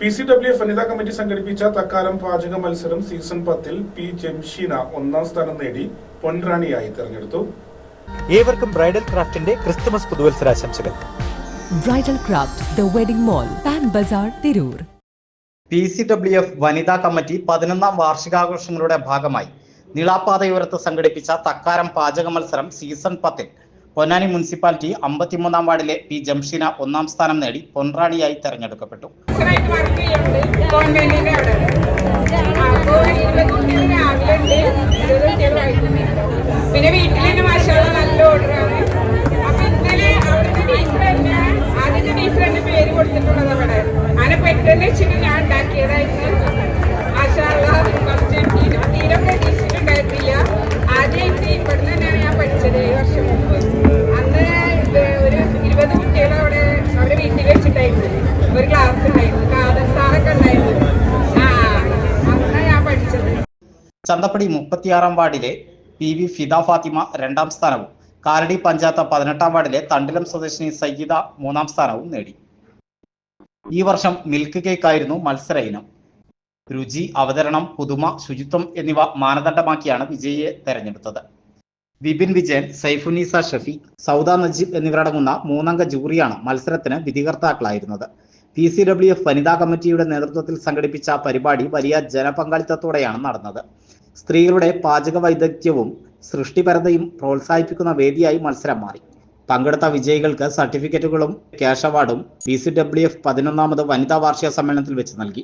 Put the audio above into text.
P C W F വനിതാ committee സംഘടിപ്പിച്ച തക്കാലം പാചക മത്സരം സീസൺ പത്തിൽ പി ജംഷീന ഒന്നാം സ്ഥാനം നേടി പൊൻറാണിയായി തെരഞ്ഞെടുത്തു. ഏവർക്കും ബ്രൈഡൽ ക്രാഫ്റ്റിന്റെ Christmas പുതുവത്സരാശംസകൾ. Bridal craft the wedding mall Pan Bazar Tirur. P C W F വനിതാ കമ്മിറ്റി പതിനൊന്നാം വാർഷികാഘോഷങ്ങളുടെ ഭാഗമായി നീളാപ്പാതയോരത്ത് സംഘടിപ്പിച്ച തക്കാരം പാചക മത്സരം സീസൺ പത്തിൽ പൊന്നാനി മുനിസിപ്പാലിറ്റി അമ്പത്തിമൂന്നാം വാർഡിലെ പി ജംഷീന ഒന്നാം സ്ഥാനം നേടി പൊൻറാണിയായി തെരഞ്ഞെടുക്കപ്പെട്ടു. പിന്നെ വീട്ടിൽ തന്നെ മാഷാള്ള നല്ല ഓർഡറാണ് അപ്പൊ ഇന്നലെ അവിടുത്തെ ടീച്ചർ തന്നെ പേര് കൊടുത്തിട്ടുള്ളത് അവിടെ. അങ്ങനെ പെട്ടെന്ന് വെച്ചിട്ട് ഞാൻ ഉണ്ടാക്കിയതായിരുന്നു. ചന്തപ്പടി മുപ്പത്തിയാറാം വാർഡിലെ പി വി ഫിദ ഫാത്തിമ രണ്ടാം സ്ഥാനവും. കാരടി പഞ്ചായത്ത് പതിനെട്ടാം വാർഡിലെ തണ്ടിലം സ്വദേശിനി സയ്യിദ മൂന്നാം സ്ഥാനവും നേടി. ഈ വർഷം മിൽക്ക് കേക്ക് ആയിരുന്നു മത്സര ഇനം. രുചി അവതരണം പുതുമ ശുചിത്വം എന്നിവ മാനദണ്ഡമാക്കിയാണ് വിജയിയെ തെരഞ്ഞെടുത്തത്. വിപിൻ വിജയൻ സൈഫുനീസ ഷഫി സൗദ നജീബ് എന്നിവരടങ്ങുന്ന മൂന്നംഗ ജൂറിയാണ് മത്സരത്തിന് വിധികർത്താക്കളായിരുന്നത്. പി സി ഡബ്ല്യു എഫ് വനിതാ കമ്മിറ്റിയുടെ നേതൃത്വത്തിൽ സംഘടിപ്പിച്ച പരിപാടി വലിയ ജനപങ്കാളിത്തത്തോടെയാണ് നടന്നത്. സ്ത്രീകളുടെ പാചക വൈദഗ്ധ്യവും സൃഷ്ടിപരതയും പ്രോത്സാഹിപ്പിക്കുന്ന വേദിയായി മത്സരം മാറി. പങ്കെടുത്ത വിജയികൾക്ക് സർട്ടിഫിക്കറ്റുകളും ക്യാഷ് അവാർഡും പി സി ഡബ്ല്യു എഫ് പതിനൊന്നാമത് വനിതാ വാർഷിക സമ്മേളനത്തിൽ വെച്ച് നൽകി.